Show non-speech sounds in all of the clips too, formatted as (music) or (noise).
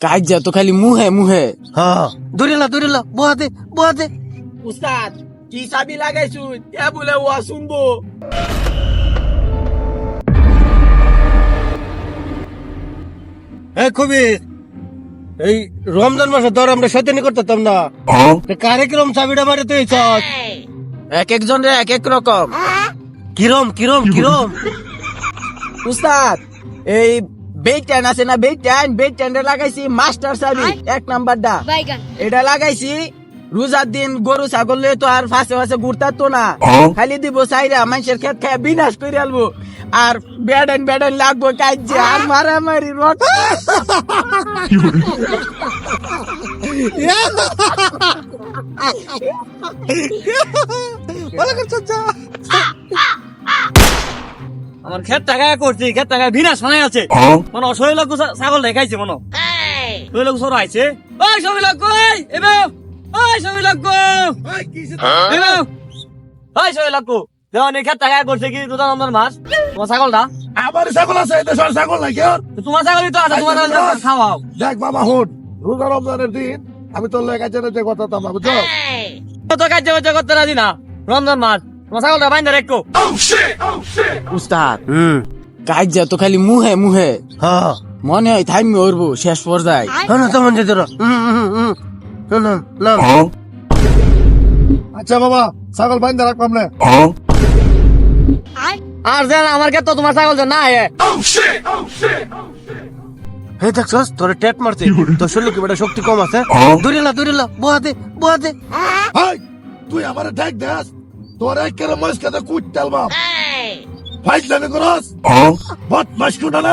কাজ তো খালি মুহে মুহে। হ্যাঁ। দূরিলা দূরিলা বহাতে বহাতে উস্তাদ কি চাবি লাগাইছু? তে বলে ও শুনব। এ খুবই এই রমজান মাসে ধর আমরা শয়তানি করতাম না। তা কারে কিরম চাবিটা মারে তুই চস এক একজন রে এক এক রকম। কিরম কিরম কিরম? উস্তাদ এই বেইটান আছে না বেইটান বেইটান রে লাগাইছি মাস্টার চাবি। এক নাম্বারটা। এটা লাগাইছি রোজার দিন গরু ছাগল তো আর ফাঁসে ফাঁসে ঘুরতার তো না খালি দিব চাইরা মানুষের খেত খায় বিনাশ করে আলবো। আর বেডান বেডান লাগবো কাজে আর মারামারি রক (laughs) (laughs) আমার খেত টাকা করছি খেত টাকা ভিনা শোনাই আছে। মনে শরীর লোক ছাগল দেখাইছে মনে শরীর লোক সর আইছে। ওই লোক কই? এবে ওই লোক এবে ওই শরীর লোক ক্ষেত টাকা করছে কি দুটা নম্বর মাস তোমার ছাগলটা? আমার ছাগল আছে দেশের ছাগল তো তোমার ছাগলই তো আছে তোমার খাওয়াও। দেখ বাবা হুন। রোজা রমজানের দিন আমি তোর চেনে যে কথা তাম বুঝছ? তো কাজ করতে রাজি না। রমজান মাস। তোমার ছাগলটা বাইন্দা রেখো। উস্তাদ হুম। কাজ তো খালি মুহে মুহে। হ্যাঁ। মনে হয় থামি উঠবো শেষ পর্যায়ে। হ্যাঁ না তেমন যেতে রো হুম হুম হুম হুম। না না আচ্ছা বাবা ছাগল বাইন্দা রাখবাম না আর যেন আমার ক্ষেত তো তোমার ছাগল যে না হে দেখছস? তোর টেট মারছে। তোর শরীরে কি বেটা শক্তি কম আছে? দূরিলা দূরিলা বহাতে বহাতে। হাই তুই আমার ঠেক দেস তোর এক কেরে মাস কাতে কুট তেলবা ফাইট লাগে করস বট মাস কুটা না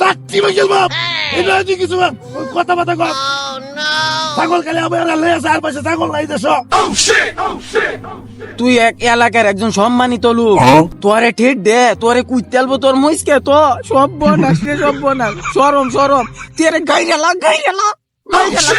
দাঁতটি বেগেল বাপ। এটা আছে কিছু বাপ। কথা বাতা কর। ছাগল খালি আমার লে চার পাশে ছাগল নাই দেশ। তুই এক এলাকার একজন সম্মানিত লোক। তোরে ঠিক দে তোরে কুইতেলবো তোর মইসকে তো। সব বনাস রে সব বনাস। সরম সরম তেরে গাইরে লাগ গাইরে লাগ গাইরে লাগ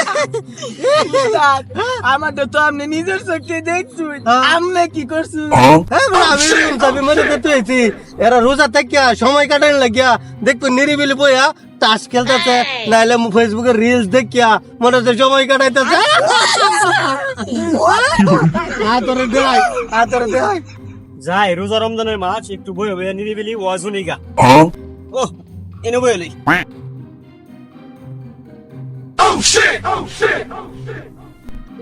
আমাদের তো আপনি নিজের চোখে দেখছুন আমনে কি করছুন হ্যাঁ। আমি মনে করতে হয়েছি এরা রোজা থাকিয়া সময় কাটান লাগিয়া দেখতো নিরিবিলি বইয়া তাস খেলতেছে নাইলে ফেসবুকে রিলস দেখিয়া মনে হচ্ছে সময় কাটাইতেছে। আতরে দেয় আতরে দেয় যাই রোজা রমজানের মাছ একটু বয়ে বয়ে নিরিবিলি ওয়াজ নিগা। ও এনে বয়ে লই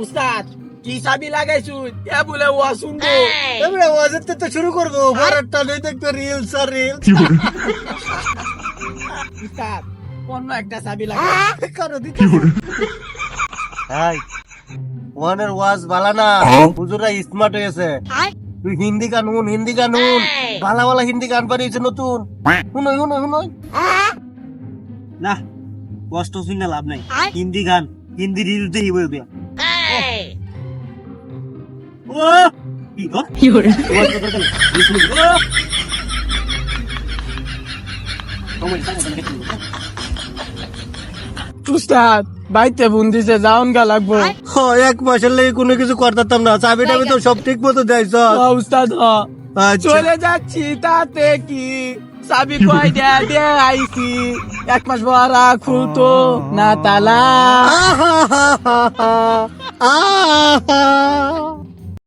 উস্তাদ কি চাবি লাগাইছু তে বলে ও শুনব। এবারে ওয়াজের তো শুরু করব। বারোটা নেই দেখতো রিলস আর রিলস উস্তাদ অন্য একটা চাবি লাগাই কারও দিতে হাই ওয়ানের ওয়াজ বালা না। হুজুরা স্মার্ট হয়েছে। তুই হিন্দি গান শুন হিন্দি গান শুন ভালা ভালা হিন্দি গান বানিয়েছে নতুন। শুনই শুনই শুনই। না। কষ্ট শুনে লাভ নাই হিন্দি গান হিন্দি রিল দেখি বই বিয়া ও কি গো কি করে উস্তাদ বাইতে ফোন দিছে যাওন গা লাগবো হ, এক মাসের লেগে কোনো কিছু করতাম না চাবি টাবি তো সব ঠিক মতো দেয়ছ ও উস্তাদ আচ্ছা চলে যাচ্ছি তাতে কি চাবি কয় দে দে আইছি এক মাস পর খুলতো না তালা